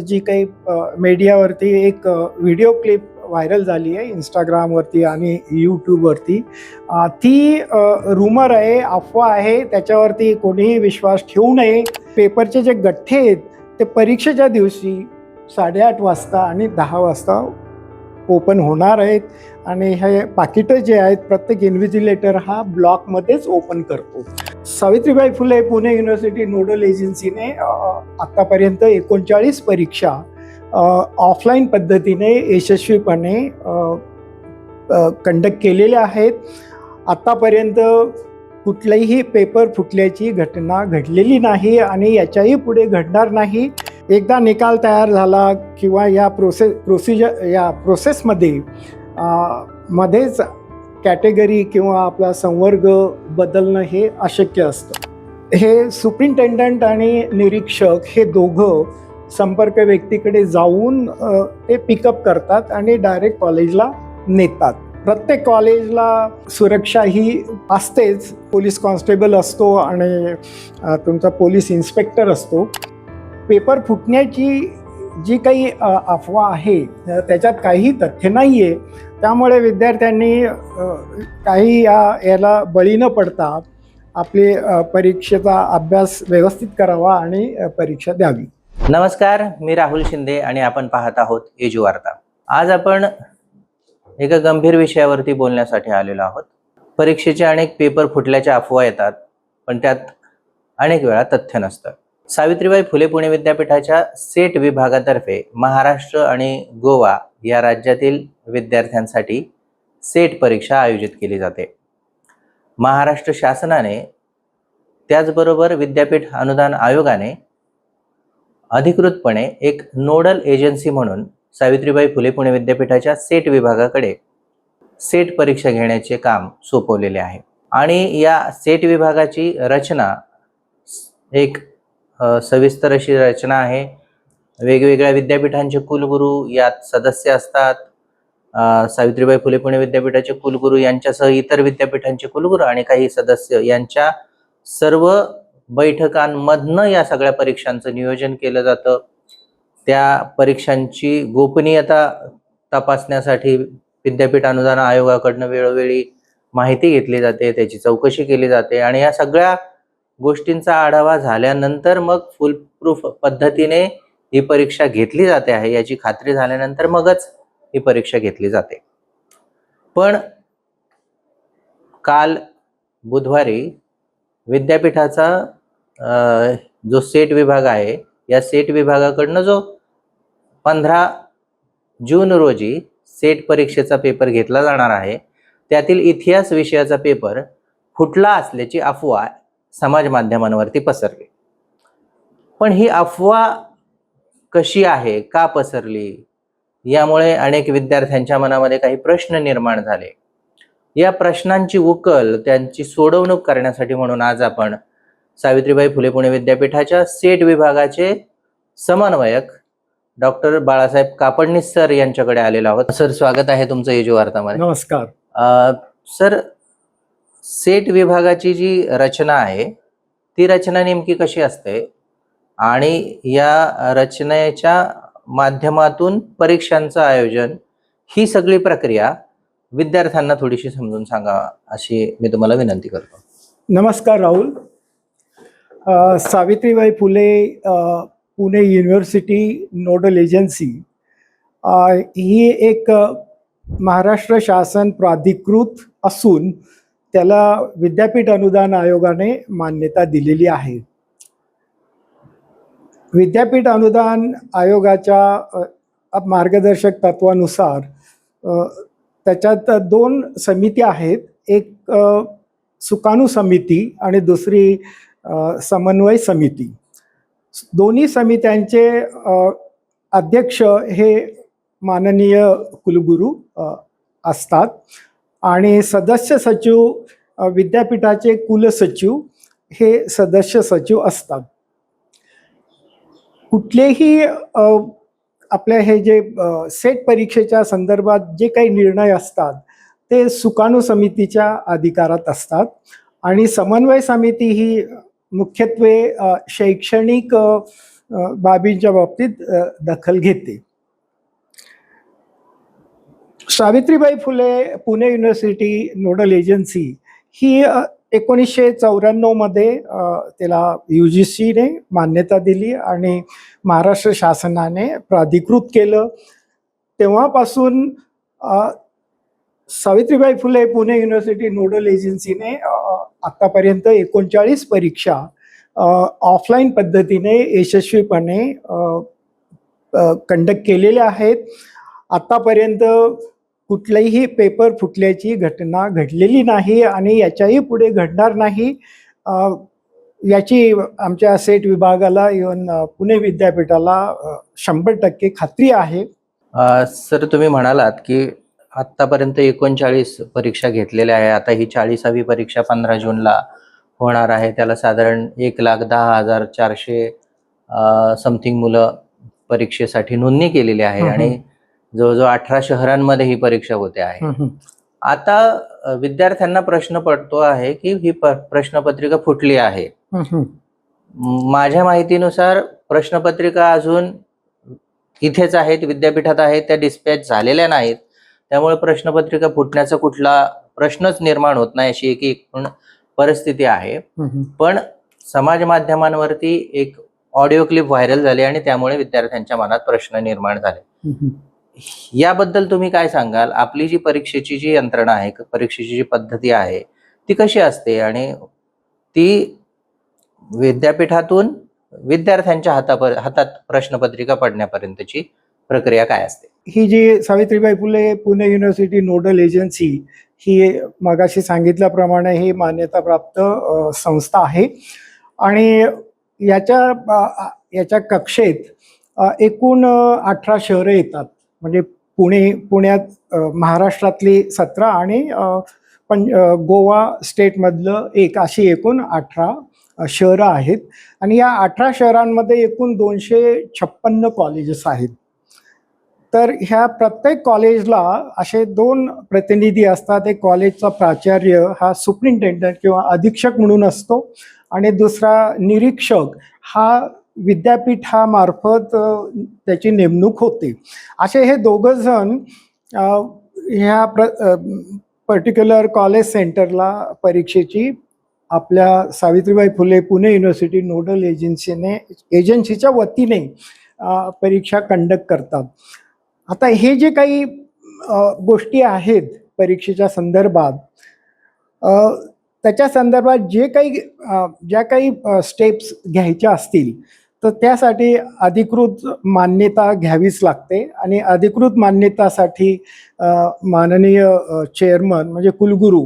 जी काही मीडियावरती एक व्हिडिओ क्लिप व्हायरल झाली आहे इंस्टाग्रामवरती आणि यूट्यूबवरती ती रुमर आहे अफवा आहे त्याच्यावरती कोणीही विश्वास ठेवू नये. पेपरचे जे गठ्ठे आहेत ते परीक्षेच्या दिवशी साडेआठ वाजता आणि दहा वाजता ओपन होणार आहेत. आणि हे पाकिटं जे आहेत प्रत्येक इन्व्हिजिलेटर हा ब्लॉकमध्येच ओपन करतो. सावित्रीबाई फुले पुणे युनिव्हर्सिटी नोडल एजन्सीने आत्तापर्यंत एकोणचाळीस परीक्षा ऑफलाईन पद्धतीने यशस्वीपणे कंडक्ट केलेल्या आहेत. आत्तापर्यंत कुठलाही पेपर फुटल्याची घटना घडलेली नाही आणि याच्याही पुढे घडणार नाही. एकदा निकाल तयार झाला किंवा या प्रोसेस प्रोसिजर या प्रोसेसमध्ये मध्येच कॅटेगरी किंवा आपला संवर्ग बदलणं हे अशक्य असतं. हे सुप्रिंटेंडंट आणि निरीक्षक हे दोघं संपर्क व्यक्तीकडे जाऊन ते पिकअप करतात आणि डायरेक्ट कॉलेजला नेतात. प्रत्येक कॉलेजला सुरक्षा ही असतेच. पोलीस कॉन्स्टेबल असतो आणि तुमचा पोलीस इन्स्पेक्टर असतो. पेपर फुटण्याची जी काही अफवा आहे त्याच्यात काही तथ्य नाही आहे त्यामुळे विद्यार्थ्यांनी काही या याला बळी न पडता आपली परीक्षेचा अभ्यास व्यवस्थित करावा आणि परीक्षा द्यावी. नमस्कार मी राहुल शिंदे आणि आपण पाहत आहोत एजू वार्ता. आज आपण एका गंभीर विषयावरती बोलण्यासाठी आलेलो आहोत. परीक्षेचे अनेक पेपर फुटल्याच्या अफवा येतात पण त्यात अनेक वेळा तथ्य नसतं. सावित्रीबाई फुले पुणे विद्यापीठाच्या सेट विभागातर्फे महाराष्ट्र आणि गोवा या राज्यातील विद्यार्थ्यांसाठी सेट परीक्षा आयोजित केली जाते. महाराष्ट्र शासनाने त्याचबरोबर विद्यापीठ अनुदान आयोगाने अधिकृतपणे एक नोडल एजन्सी म्हणून सावित्रीबाई फुले पुणे विद्यापीठाच्या सेट विभागाकडे सेट परीक्षा घेण्याचे काम सोपवलेले आहे. आणि या सेट विभागाची रचना एक सविस्तर अशी रचना आहे. वेगवेगळ्या विद्यापीठांचे कुलगुरू यात सदस्य असतात. सावित्रीबाई फुले पुणे विद्यापीठाचे कुलगुरू यांच्यासह इतर विद्यापीठांचे कुलगुरू आणि काही सदस्य. यांच्या सर्व बैठकांमधनं या सगळ्या परीक्षांचं नियोजन केलं जातं. त्या परीक्षांची गोपनीयता तपासण्यासाठी विद्यापीठ अनुदान आयोगाकडनं वेळोवेळी माहिती घेतली जाते त्याची चौकशी केली जाते आणि या सगळ्या गोष्टींचा आढावा झाल्यानंतर मग फुल प्रूफ पद्धतीने ही परीक्षा घेतली जाते आहे. याची खात्री झाल्यानंतर मगच ही परीक्षा घेतली जाते. पण काल बुधवारी विद्यापीठाचा जो सेट विभाग आहे या सेट विभागाकडनं जो पंधरा जून रोजी सेट परीक्षेचा पेपर घेतला जाणार आहे त्यातील इतिहास विषयाचा पेपर फुटला असल्याची अफवा समाज माध्यमांवरती पसरली. पण ही अफवा कशी आहे? का पसरली? यामुळे अनेक विद्यार्थ्यांच्या मनामध्ये काही प्रश्न निर्माण झाले. या प्रश्नांची उकल त्यांची सोडवणूक करण्यासाठी म्हणून आज आपण सावित्रीबाई फुले पुणे विद्यापीठाच्या सेट विभागाचे समन्वयक डॉक्टर बाळासाहेब कापडणीस सर यांच्याकडे आलेलो आहोत. सर स्वागत आहे तुमचं एजू वार्तामध्ये नमस्कार. सर सेट विभागाची जी रचना आहे ती रचना नेमकी कशी असते? आणि या रचनेच्या माध्यमातून परीक्षांचं आयोजन ही सगळी प्रक्रिया विद्यार्थ्यांना थोडीशी समजून सांगा अशी मी तुम्हाला विनंती करतो. नमस्कार Rahul. Savitribai Phule Pune university nodal agency ही एक महाराष्ट्र शासन प्राधिकृत असून त्याला विद्यापीठ अनुदान आयोगाने मान्यता दिलेली आहे. विद्यापीठ अनुदान आयोगाच्या मार्गदर्शक तत्वानुसार त्याच्यात दोन समिती आहेत. एक सुकाणू समिती आणि दुसरी समन्वय समिती. दोन्ही समित्यांचे अध्यक्ष हे माननीय कुलगुरू असतात. आणि सदस्य सचिव विद्यापीठाचे कुलसचिव हे सदस्य सचिव असतात. कुठलेही आपल्या हे जे सेट परीक्षेच्या संदर्भात जे काही निर्णय असतात ते सुकाणू समितीच्या अधिकारात असतात. आणि समन्वय समिती ही मुख्यत्वे शैक्षणिक बाबींच्या बाबतीत दखल घेते. Savitribai Phule Pune university nodal agency ही एकोणीसशे चौऱ्याण्णवमध्ये त्याला यू जी सीने मान्यता दिली आणि महाराष्ट्र शासनाने प्राधिकृत केलं. तेव्हापासून सावित्रीबाई फुले पुणे युनिव्हर्सिटी नोडल एजन्सीने आत्तापर्यंत एकोणचाळीस परीक्षा ऑफलाईन पद्धतीने यशस्वीपणे कंडक्ट केलेल्या आहेत. आत्तापर्यंत कुठलाही पेपर फुटल्याची घटना घडलेली नाही आणि याच्याही पुढे घडणार नाही. याची आमच्या सेट विभागाला इवन पुणे विद्यापीठाला शंभर टक्के खात्री आहे. सर तुम्ही म्हणालात की आत्तापर्यंत एकोणचाळीस परीक्षा घेतलेल्या आहे आता ही चाळीसावी परीक्षा पंधरा जूनला होणार आहे. त्याला साधारण एक लाख दहा हजार चारशे समथिंग मुलं परीक्षेसाठी नोंदणी केलेली आहे. आणि जवळजवळ अठरा शहरांमध्ये ही परीक्षा होते आहे. आता विद्यार्थ्यांना प्रश्न पडतो आहे की ही प्रश्नपत्रिका फुटली आहे. माझ्या माहितीनुसार प्रश्नपत्रिका अजून इथेच आहेत विद्यापीठात आहेत त्या डिस्पॅच झालेल्या नाहीत. त्यामुळे प्रश्नपत्रिका फुटण्याचा कुठला प्रश्नच निर्माण होत नाही अशी एक एकूण परिस्थिती आहे. पण समाज माध्यमांवरती एक ऑडिओ क्लिप व्हायरल झाली आणि त्यामुळे विद्यार्थ्यांच्या मनात प्रश्न निर्माण झाले. याबद्दल तुम्ही काय सांगाल? आपली जी परीक्षेची जी यंत्रणा आहे परीक्षेची जी पद्धती आहे ती कशी असते? आणि ती विद्यापीठातून विद्यार्थ्यांच्या हातापर हातात प्रश्नपत्रिका पडण्यापर्यंतची प्रक्रिया काय असते? ही जी Savitribai Phule Pune university nodal agency ही मगाशी सांगितल्याप्रमाणे ही मान्यताप्राप्त संस्था आहे. आणि याच्या याच्या कक्षेत एकूण अठरा शहरं येतात. म्हणजे पुणे पुण्यात महाराष्ट्रातली सतरा आणि पण गोवा स्टेटमधलं एक अशी एकूण अठरा शहरं आहेत. आणि या अठरा शहरांमध्ये एकूण दोनशे छप्पन्न कॉलेजेस आहेत. तर ह्या प्रत्येक कॉलेजला असे दोन प्रतिनिधी असतात. एक कॉलेजचा प्राचार्य हा सुप्रिंटेंडंट किंवा अधीक्षक म्हणून असतो. आणि दुसरा निरीक्षक हा विद्यापीठामार्फत त्याची नेमणूक होते. असे हे दोघं जण ह्या प्र पर्टिक्युलर कॉलेज सेंटरला परीक्षेची आपल्या सावित्रीबाई फुले पुणे युनिव्हर्सिटी नोडल एजन्सीने एजन्सीच्या वतीने परीक्षा कंडक्ट करतात. आता हे जे काही गोष्टी आहेत परीक्षेच्या संदर्भात त्याच्या संदर्भात जे काही ज्या काही स्टेप्स घ्यायच्या असतील तर त्यासाठी अधिकृत मान्यता घ्यावीच लागते आणि अधिकृत मान्यतासाठी माननीय चेअरमन म्हणजे कुलगुरू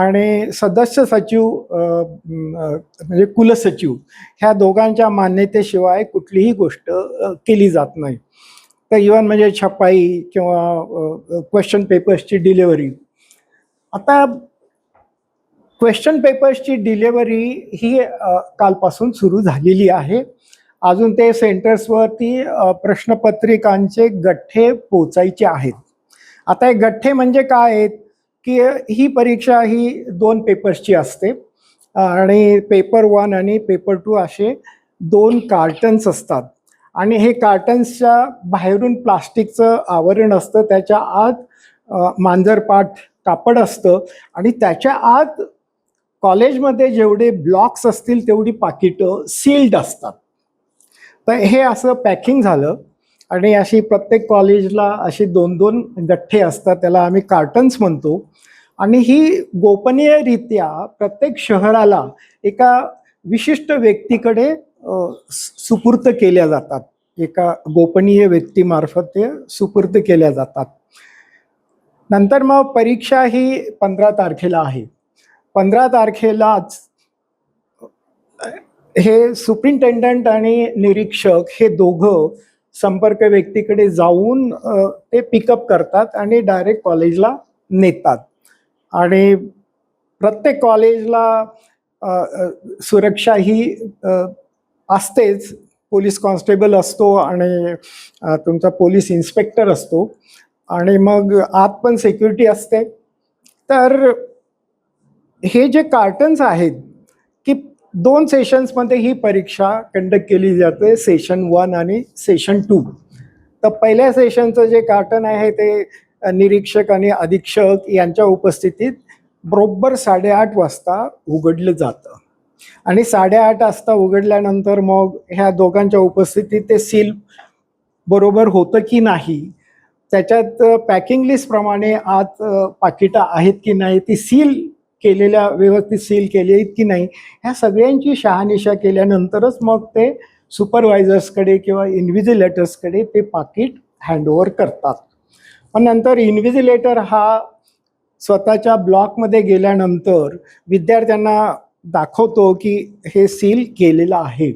आणि सदस्य सचिव म्हणजे कुलसचिव ह्या दोघांच्या मान्यतेशिवाय कुठलीही गोष्ट केली जात नाही. तर इवन म्हणजे छपाई किंवा क्वेश्चन पेपर्सची डिलेवरी आता क्वेश्चन पेपर्सची डिलेवरी ही कालपासून सुरू झालेली आहे. अजून ते सेंटर्सवरती प्रश्नपत्रिकांचे गठ्ठे पोचायचे आहेत. आता हे गठ्ठे म्हणजे काय आहेत? की ही परीक्षा ही दोन पेपर्सची असते. आणि पेपर वन आणि पेपर टू असे दोन कार्टन्स असतात. आणि हे कार्टन्सच्या बाहेरून प्लास्टिकचं आवरण असतं त्याच्या आत मांजरपाठ मांजरपाट कापड असतं आणि त्याच्या आत कॉलेजमध्ये जेवढे ब्लॉक्स असतील तेवढी पाकिटं सील्ड असतात. तर हे असं पॅकिंग झालं. आणि अशी प्रत्येक कॉलेजला अशी दोन दोन गठ्ठे असतात. त्याला आम्ही कार्टन्स म्हणतो. आणि ही गोपनीयरित्या प्रत्येक शहराला एका विशिष्ट व्यक्तीकडे सुपूर्त केल्या जातात. एका गोपनीय व्यक्तीमार्फत ते सुपूर्त केल्या जातात. नंतर मग परीक्षा ही पंधरा तारखेला आहे. पंधरा तारखेलाच हे सुप्रिंटेंडंट आणि निरीक्षक हे दोघं संपर्क व्यक्तीकडे जाऊन ते पिकअप करतात आणि डायरेक्ट कॉलेजला नेतात. आणि प्रत्येक कॉलेजला सुरक्षा ही असतेच. पोलीस कॉन्स्टेबल असतो आणि तुमचा पोलीस इन्स्पेक्टर असतो. आणि मग आत पण सिक्युरिटी असते. तर हे जे कार्टन्स आहेत दोन सेशन्समध्ये ही परीक्षा कंडक्ट केली जाते सेशन वन आणि सेशन टू तर पहिल्या सेशनचं जे कार्टन आहे ते निरीक्षक आणि अधीक्षक यांच्या उपस्थितीत बरोबर साडेआठ वाजता उघडलं जातं. आणि साडेआठ वाजता उघडल्यानंतर मग ह्या दोघांच्या उपस्थितीत ते सील बरोबर होतं की नाही त्याच्यात पॅकिंग लिस्टप्रमाणे आत पाकिटं आहेत की नाही ती सील केलेल्या व्यवस्थित सील केली आहेत की नाही ह्या सगळ्यांची शहानिशा केल्यानंतरच मग ते सुपरवायझर्सकडे किंवा इन्व्हिजिलेटर्सकडे ते पाकिट हँडओव्हर करतात. पण नंतर इन्व्हिजिलेटर हा स्वतःच्या ब्लॉकमध्ये गेल्यानंतर विद्यार्थ्यांना दाखवतो की हे सील केलेलं आहे.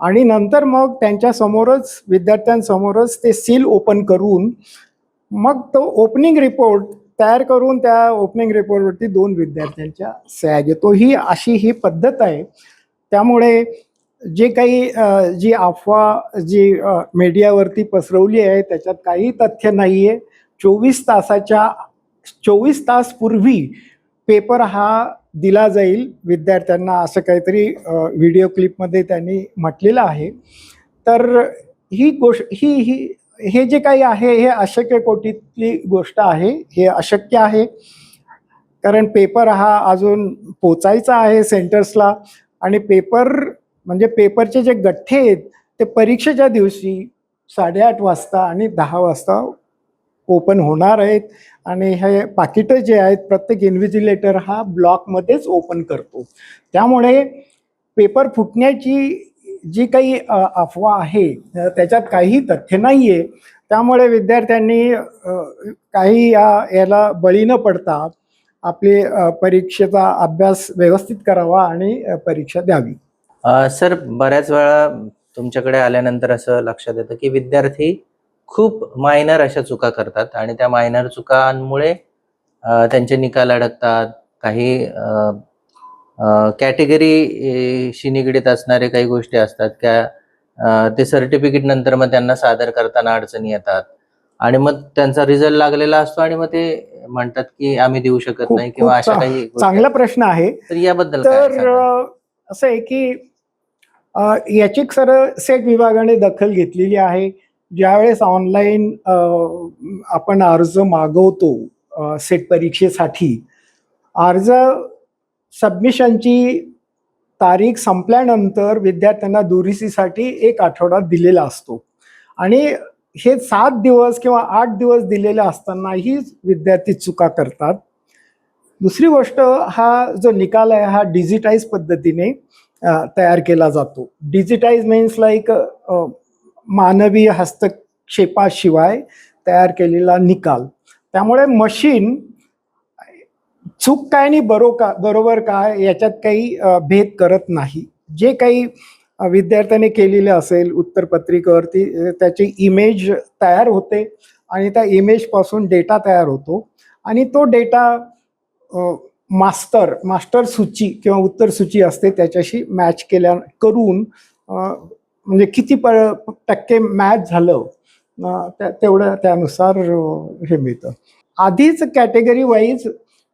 आणि नंतर मग त्यांच्यासमोरच विद्यार्थ्यांसमोरच ते सील ओपन करून मग तो ओपनिंग रिपोर्ट तयार करून त्या ओपनिंग रिपोर्टवरती दोन विद्यार्थ्यांच्या सह्या घेतो. ही अशी ही पद्धत आहे. त्यामुळे जे काही जी अफवा जी मीडियावरती पसरवली आहे त्याच्यात काही तथ्य नाही आहे चोवीस तासाच्या चोवीस तास पूर्वी पेपर हा दिला जाईल. विद्यार्थ्यांना असं काहीतरी व्हिडिओ क्लिपमध्ये त्यांनी म्हटलेलं आहे. तर ही गोष्ट ही ही हे जे काही आहे हे अशक्य कोटीतली गोष्ट आहे हे अशक्य आहे. कारण पेपर हा अजून पोचायचा आहे सेंटर्सला आणि पेपर म्हणजे पेपरचे जे गठ्ठे आहेत ते परीक्षेच्या दिवशी साडेआठ वाजता आणि दहा वाजता ओपन होणार आहेत. आणि हे पाकिटं जे आहेत प्रत्येक इन्व्हिजिलेटर हा ब्लॉकमध्येच ओपन करतो. त्यामुळे पेपर फुटण्याची जी काही अफवा आहे त्याच्यात काही तथ्य नाही आहे त्यामुळे विद्यार्थ्यांनी काही या याला बळी न पडता आपली परीक्षेचा अभ्यास व्यवस्थित करावा आणि परीक्षा द्यावी. सर बऱ्याच वेळा तुमच्याकडे आल्यानंतर असं लक्षात येतं की विद्यार्थी खूप मायनर अशा चुका करतात आणि त्या मायनर चुकांमुळे त्यांचे निकाल अडकतात काही कॅटेगरी शी निगडीत असणारे काही गोष्टी असतात. त्या ते सर्टिफिकेट नंतर मग त्यांना सादर करताना अडचणी येतात. आणि मग त्यांचा रिझल्ट लागलेला असतो आणि मग ते म्हणतात की आम्ही देऊ शकत नाही किंवा अशा काही चांगला. प्रश्न आहे. तर याबद्दल तर असं आहे की याची खरं सेट विभागाने दखल घेतलेली आहे. ज्यावेळेस ऑनलाईन आपण अर्ज मागवतो सेट परीक्षेसाठी अर्ज सबमिशनची तारीख संपल्यानंतर विद्यार्थ्यांना दुरुस्तीसाठी एक आठवडा दिलेला असतो. आणि हे सात दिवस किंवा आठ दिवस दिलेले असतानाही विद्यार्थी चुका करतात. दुसरी गोष्ट हा जो निकाल आहे हा डिजिटाईज पद्धतीने तयार केला जातो. डिजिटाईज मीन्स लाईक मानवी हस्तक्षेपाशिवाय तयार केलेला निकाल. त्यामुळे मशीन चूक काय आणि बरो का बरोबर काय याच्यात काही भेद करत नाही. जे काही विद्यार्थ्याने केलेले असेल उत्तरपत्रिकेवरती त्याची इमेज तयार होते आणि त्या इमेजपासून डेटा तयार होतो. आणि तो डेटा मास्टर मास्टर सूची किंवा उत्तर सूची असते त्याच्याशी मॅच केल्या करून म्हणजे किती प टक्के मॅच झालं त्या तेवढं त्यानुसार हे मिळतं. आधीच कॅटेगरी वाईज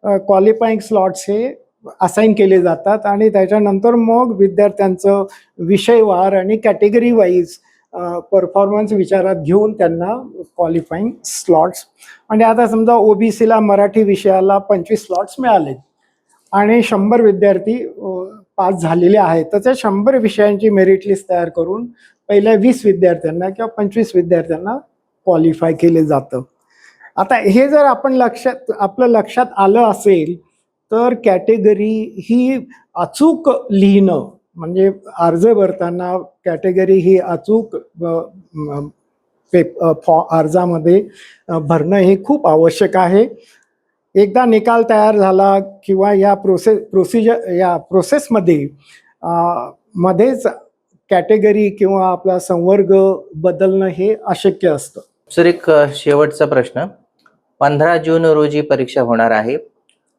क्वालिफाईंग स्लॉट्स हे असाईन केले जातात आणि त्याच्यानंतर मग विद्यार्थ्यांचं विषयवार आणि कॅटेगरी वाईज परफॉर्मन्स विचारात घेऊन त्यांना क्वालिफाईंग स्लॉट्स आणि आता समजा ओबीसीला मराठी विषयाला पंचवीस स्लॉट्स मिळाले आणि शंभर विद्यार्थी पास झालेले आहेत. तर त्या शंभर विषयांची मेरिट लिस्ट तयार करून पहिल्या वीस विद्यार्थ्यांना किंवा पंचवीस विद्यार्थ्यांना क्वालिफाय केले जातं. आता हे जर आपण लक्षात आपलं लक्षात आलं असेल तर कॅटेगरी ही अचूक लिहिणं म्हणजे अर्ज भरताना कॅटेगरी ही अचूक पेप फॉ अर्जामध्ये भरणं हे खूप आवश्यक आहे. एकदा निकाल तयार झाला किंवा या प्रोसेस प्रोसिजर या प्रोसेसमध्ये मध्येच कॅटेगरी किंवा आपला संवर्ग बदलणं हे अशक्य असतं. सर एक शेवटचा प्रश्न. पंधरा जून रोजी परीक्षा होणार आहे.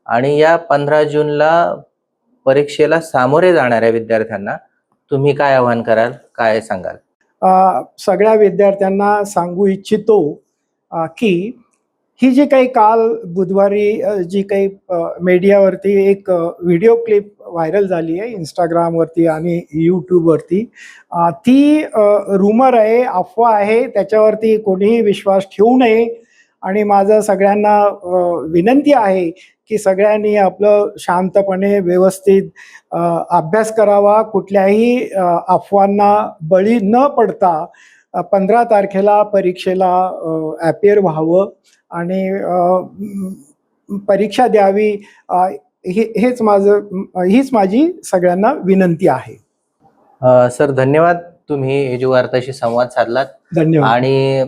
आणि या पंधरा जूनला परीक्षेला सामोरे जाणाऱ्या विद्यार्थ्यांना तुम्ही काय आवाहन कराल काय सांगाल? सगळ्या विद्यार्थ्यांना सांगू इच्छितो की ही जी काही काल बुधवारी जी काही मीडियावरती एक व्हिडिओ क्लिप व्हायरल झाली आहे इंस्टाग्रामवरती आणि यूट्यूबवरती ती रुमर आहे अफवा आहे त्याच्यावरती कोणीही विश्वास ठेवू नये आणि माझं सगळ्यांना विनंती आहे की सगळ्यांनी आपलं शांतपणे व्यवस्थित अभ्यास करावा. कुठल्याही अफवांना बळी न पडता पंधरा तारखेला परीक्षेला ॲपियर व्हावं आणि परीक्षा द्यावी. हे हेच माझं हीच माझी सगळ्यांना विनंती आहे. सर धन्यवाद तुम्ही वार्ताशी संवाद साधलात. धन्यवाद. आणि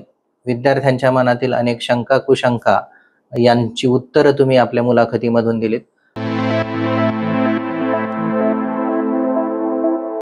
विद्यार्थ्यांच्या मनातील अनेक शंका कुशंका यांची उत्तरं तुम्ही आपल्या मुलाखतीमधून दिलीत.